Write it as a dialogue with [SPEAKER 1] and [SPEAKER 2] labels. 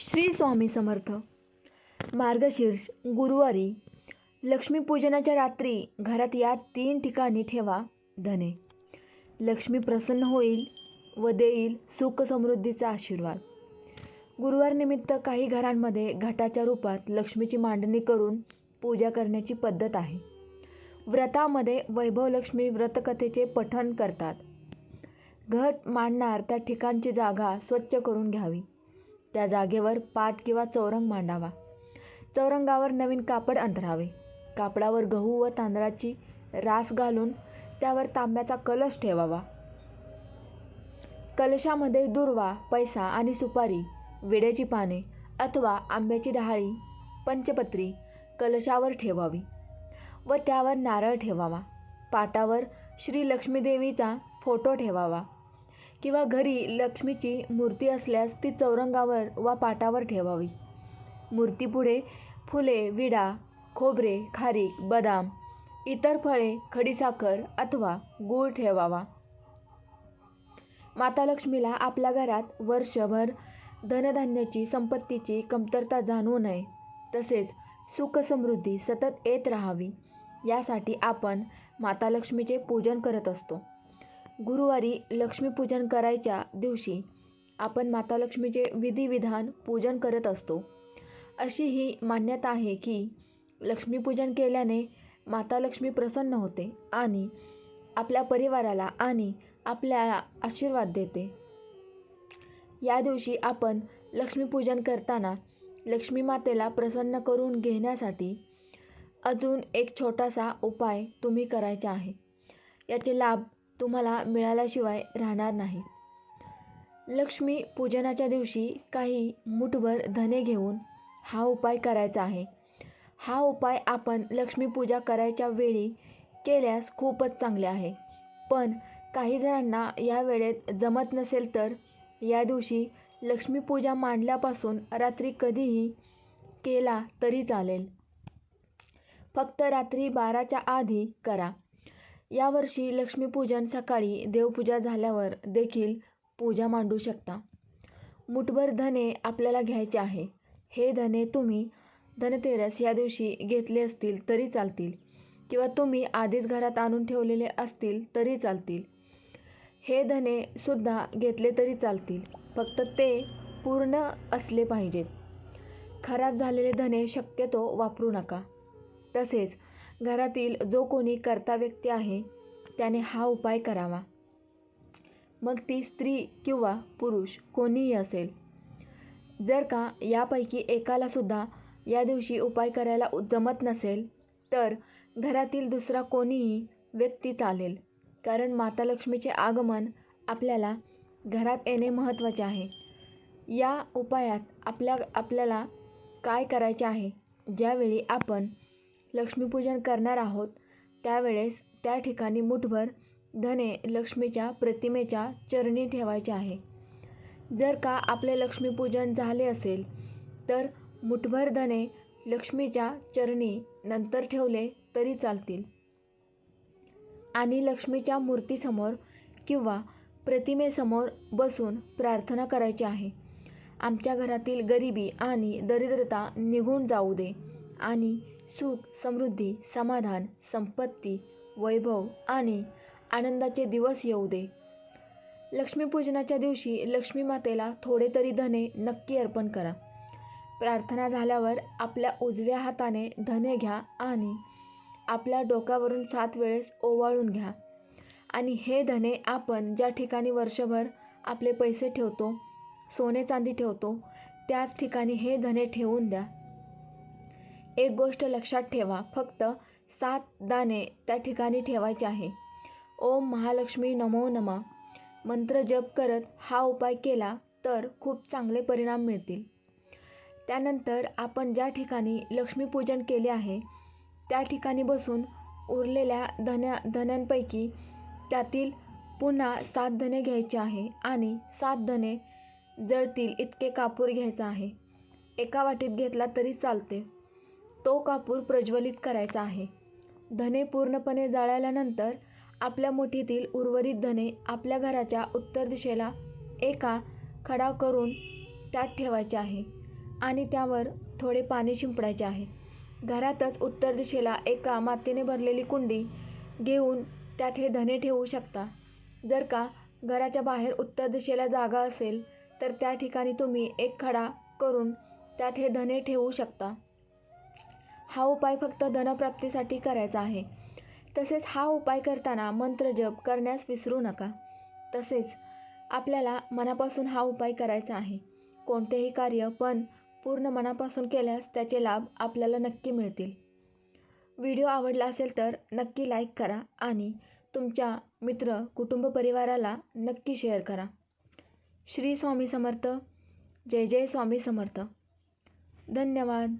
[SPEAKER 1] श्री स्वामी समर्थ. मार्गशीर्ष गुरुवारी लक्ष्मीपूजनाच्या रात्री घरात या तीन ठिकाणी ठेवा धने. लक्ष्मी प्रसन्न होईल व देईल सुख समृद्धीचा आशीर्वाद. गुरुवार निमित्त काही घरांमध्ये घटाच्या रूपात लक्ष्मीची मांडणी करून पूजा करण्याची पद्धत आहे. व्रतामध्ये वैभवलक्ष्मी व्रतकथेचे पठण करतात. घट मांडणार त्या ठिकाणची जागा स्वच्छ करून घ्यावी. त्या जागेवर पाट किंवा चौरंग मांडावा. चौरंगावर नवीन कापड अंतरावे. कापडावर गहू व तांदळाची रास घालून त्यावर तांब्याचा कलश ठेवावा. कलशामध्ये दुर्वा पैसा आणि सुपारी विड्याची पाने अथवा आंब्याची डहाळी पंचपत्री कलशावर ठेवावी व त्यावर नारळ ठेवावा. पाटावर श्री लक्ष्मीदेवीचा फोटो ठेवावा. किंवा घरी लक्ष्मीची मूर्ती असल्यास ती चौरंगावर वा पाटावर ठेवावी. मूर्तीपुढे फुले विडा खोबरे खारीक बदाम इतर फळे खडीसाखर अथवा गूळ ठेवावा. माता लक्ष्मीला आपल्या घरात वर्षभर धनधान्याची संपत्तीची कमतरता जाणवू नये तसेच सुख समृद्धी सतत येत राहावी यासाठी आपण माता लक्ष्मीचे पूजन करत असतो. गुरुवारी लक्ष्मीपूजन करायच्या दिवशी आपण माता लक्ष्मीचे विधिविधान पूजन करत असतो. अशी ही मान्यता आहे की लक्ष्मीपूजन केल्याने माता लक्ष्मी प्रसन्न होते आणि आपल्या परिवाराला आणि आपल्याला आशीर्वाद देते. या दिवशी आपण लक्ष्मीपूजन करताना लक्ष्मी मातेला प्रसन्न करून घेण्यासाठी अजून एक छोटासा उपाय तुम्ही करायचा आहे. याचे लाभ तुम्हाला मिळाल्याशिवाय राहणार नाही. लक्ष्मी पूजनाच्या दिवशी काही मुठभर धने घेऊन हा उपाय करायचा आहे. हा उपाय आपण लक्ष्मीपूजा करायच्या वेळी केल्यास खूपच चांगले आहे. पण काही जणांना या वेळेत जमत नसेल तर या दिवशी लक्ष्मीपूजा मांडल्यापासून रात्री कधीही केला तरी चालेल. फक्त रात्री बाराच्या आधी करा. यावर्षी लक्ष्मीपूजन सकाळी देवपूजा झाल्यावर देखील पूजा मांडू शकता. मुठभर धने आपल्याला घ्यायचे आहे. हे धने तुम्ही धनतेरस या दिवशी घेतले असतील तरी चालतील. किंवा तुम्ही आधीच घरात आणून ठेवलेले असतील तरी चालतील. हे धने सुद्धा घेतले तरी चालतील. फक्त ते पूर्ण असले पाहिजेत. खराब झालेले धने शक्यतो वापरू नका. तसेच घरातील जो कोणी कर्ता व्यक्ती आहे त्याने हा उपाय करावा. मग ती स्त्री किंवा पुरुष कोणीही असेल जर का यापैकी एकालासुद्धा या दिवशी उपाय करायला जमत नसेल तर घरातील दुसरा कोणीही व्यक्ती चालेल. कारण माता लक्ष्मीचे आगमन आपल्याला घरात येणे महत्त्वाचे आहे. या उपायात आपल्या आपल्याला काय करायचे आहे ज्यावेळी आपण लक्ष्मीपूजन करणार आहोत. त्यावेळेस त्या ठिकाणी मुठभर धने लक्ष्मीच्या प्रतिमेच्या चरणी ठेवायचे आहे. जर का आपले लक्ष्मीपूजन झाले असेल तर मुठभर धने लक्ष्मीच्या चरणी नंतर ठेवले तरी चालतील. आणि लक्ष्मीच्या मूर्तीसमोर किंवा प्रतिमेसमोर बसून प्रार्थना करायची आहे. आमच्या घरातील गरिबी आणि दरिद्रता निघून जाऊ दे आणि सुख समृद्धी समाधान संपत्ती वैभव आणि आनंदाचे दिवस येऊ दे. लक्ष्मीपूजनाच्या दिवशी लक्ष्मी मातेला थोडे तरी धने नक्की अर्पण करा. प्रार्थना झाल्यावर आपल्या उजव्या हाताने धने घ्या आणि आपल्या डोक्यावरून सात वेळेस ओवाळून घ्या. आणि हे धने आपण ज्या ठिकाणी वर्षभर आपले पैसे ठेवतो सोने चांदी ठेवतो त्याच ठिकाणी हे धने ठेवून द्या. एक गोष्ट लक्षात ठेवा फक्त सात दाणे त्या ठिकाणी ठेवायचे आहे. ओम महालक्ष्मी नमो नमा. मंत्र जप करत हा उपाय केला तर खूप चांगले परिणाम मिळतील. त्यानंतर आपण ज्या ठिकाणी लक्ष्मीपूजन केले आहे त्या ठिकाणी बसून उरलेल्या धन्या धन्यांपैकी त्यातील पुन्हा सात धने घ्यायचे आहे आणि सात धने जळतील इतके कापूर घ्यायचा आहे. एका वाटीत घेतला तरी चालते. तो कापूर प्रज्वलित करायचा आहे. धने पूर्णपणे जाळल्यानंतर आपल्या मुठीतील उर्वरित धने आपल्या घराच्या उत्तर दिशेला एका खडा करून त्यात ठेवायचे आहे आणि त्यावर थोडे पाणी शिंपडायचे आहे. घरातच उत्तर दिशेला एका मातीने भरलेली कुंडी घेऊन त्यात हे धने ठेवू शकता. जर का घराच्या बाहेर उत्तर दिशेला जागा असेल तर त्या ठिकाणी तुम्ही एक खडा करून त्यात हे धने ठेवू शकता. हा उपाय फक्त धनप्राप्तीसाठी करायचा आहे. तसेच हा उपाय करताना मंत्रजप करण्यास विसरू नका. तसेच आपल्याला मनापासून हा उपाय करायचा आहे. कोणतेही कार्य पण पूर्ण मनापासून केल्यास त्याचे लाभ आपल्याला नक्की मिळतील. व्हिडिओ आवडला असेल तर नक्की लाईक करा आणि तुमच्या मित्र कुटुंब परिवाराला नक्की शेअर करा. श्री स्वामी समर्थ. जय जय स्वामी समर्थ. धन्यवाद.